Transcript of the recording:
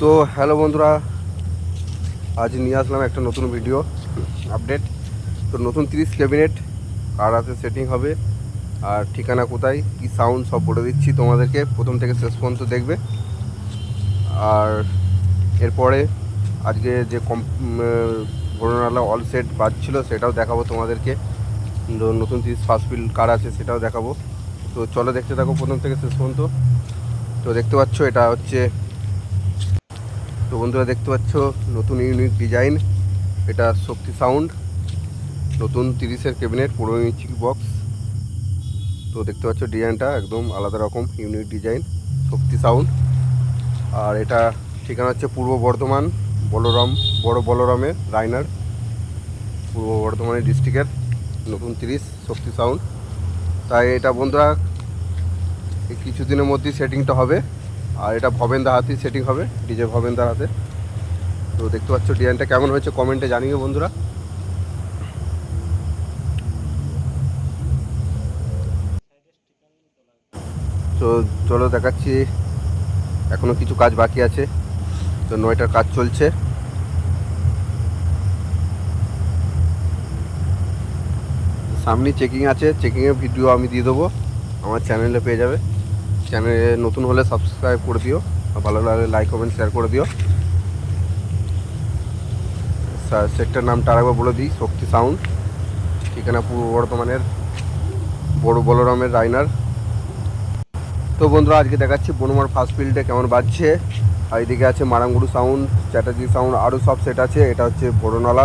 তো হ্যালো বন্ধুরা, আজ নিয়ে আসলাম একটা নতুন ভিডিও আপডেট তো নতুন তিরিশ ক্যাবিনেট কার হাতে সেটিং হবে, আর ঠিকানা কোথায়, কি সাউন্ড সব বলে দিচ্ছি তোমাদেরকে, প্রথম থেকে শেষ পর্যন্ত দেখবে। আর এরপরে আজকে যে কম ভোরনালা অল সেট বাজছিল, সেটাও দেখাবো তোমাদেরকে। নতুন তিরিশ ফার্স্ট ফিল কার আছে, সেটাও দেখাবো। তো চলো দেখতে থাকো প্রথম থেকে শেষ পর্যন্ত। তো দেখতে পাচ্ছ, এটা হচ্ছে তো বন্ধুরা দেখতে পাচ্ছ, নতুন ইউনিক ডিজাইন এটা শক্তি সাউন্ড নতুন তিরিশের ক্যাবিনেট পনেরো ইঞ্চি বক্স তো দেখতে পাচ্ছ ডিজাইনটা একদম আলাদা রকম ইউনিক ডিজাইন শক্তি সাউন্ড আর এটা ঠিকানা হচ্ছে পূর্ব বর্ধমান, বলরাম, বড় বলরামের রাইনার পূর্ব বর্ধমানের ডিস্ট্রিক্টের নতুন তিরিশ, শক্তি সাউন্ড তাই এটা বন্ধুরা কিছুদিনের মধ্যেই সেটিংটা হবে। আর এটা ভবেনদার হাতেই সেটিং হবে, ডিজে ভবেনদার হাতে। তো দেখতে পাচ্ছ ডিজাইনটা কেমন হয়েছে কমেন্টে জানিও বন্ধুরা। তো চলো দেখাচ্ছি, এখনও কিছু কাজ বাকি আছে। তো নয়টার কাজ চলছে। সামনে চেকিং আছে চেকিংয়ের ভিডিও আমি দিয়ে দেবো, আমার চ্যানেলে পেয়ে যাবে। চ্যানেলে নতুন হলে সাবস্ক্রাইব করে দিও। আর ভালো লাগলে লাইক কমেন্ট শেয়ার করে দিও। সেক্টর নামটা আরেকবার বলে দিই, শক্তি সাউন্ড ঠিকানা পূর্ব বর্ধমানের, বড় বলরামের রাইনার তো বন্ধুরা, আজকে দেখাচ্ছি বনমার ফার্স্ট ফিল্ডে কেমন বাজছে। আর এদিকে আছে মারাঙ্গুড়ু সাউন্ড চ্যাটার্জি সাউন্ড আরও সব সেট আছে। এটা হচ্ছে বড়নালা।